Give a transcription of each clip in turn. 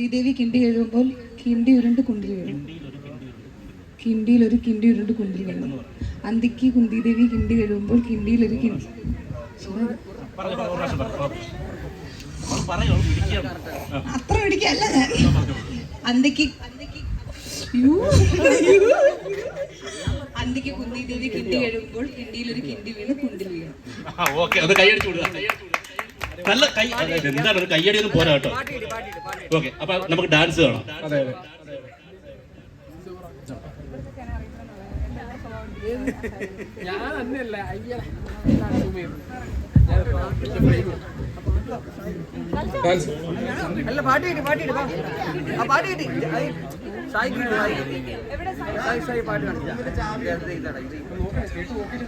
ശ്രീദേവി കിണ്ടി എഴുതുമ്പോൾ കിണ്ടി ഉരുണ്ട് കുണ്ടിൽ വീണു കിണ്ടിയിൽ ഒരു കിണ്ടി ഉരുണ്ട് കുണ്ടിൽ വീണു അന്തിക്ക് കുന്തിദേവി കിണ്ടി എഴുതുമ്പോൾ കിണ്ടിയിൽ ഒരു കിണ്ടി. അത്ര പിടിക്കല്ല അന്തിക്ക്. അന്തിക്ക് കുന്തിദേവി കിണ്ടി എഴുതുമ്പോൾ കിണ്ടിയിൽ ഒരു കിണ്ടി വീണ് കുണ്ടിൽ ഓക്കെ അത് നല്ല കൈ എന്താണ്? ഒരു കയ്യടി ഒന്നും പോരാ കേട്ടോ. ഓക്കെ അപ്പൊ നമുക്ക് ഡാൻസ് കാണാം. ഞാൻ അന്നല്ല അല്ല പാട്ട് കിട്ടി പാട്ട് കിട്ടി വാ. ആ പാട്ട് കിട്ടി അത് സായി കിട്ടി സായി. സായി സായി പാട്ട് കാണിച്ചാ ഇത് ഇതാടാ, ഇത്. അത്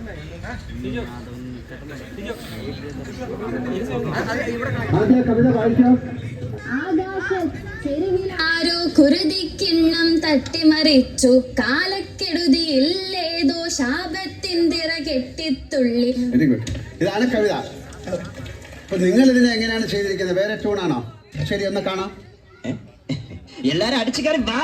ഇവിടെ കാണിക്കാം. ആരോ കുരുതിക്കിണ്ണം തട്ടിമറിച്ചു. കാലക്കെടുതിയില്ലേതോ ശാപത്തിന്തിറ കെട്ടിത്തുള്ളി. ഇതാണ് കവിത. അപ്പൊ നിങ്ങൾ ഇതിനെ എങ്ങനെയാണ് ചെയ്തിരിക്കുന്നത്? വേറെ ട്യൂണാണോ ശരി ഒന്ന് കാണാം. എല്ലാരും അടിച്ചു കയറി വാ.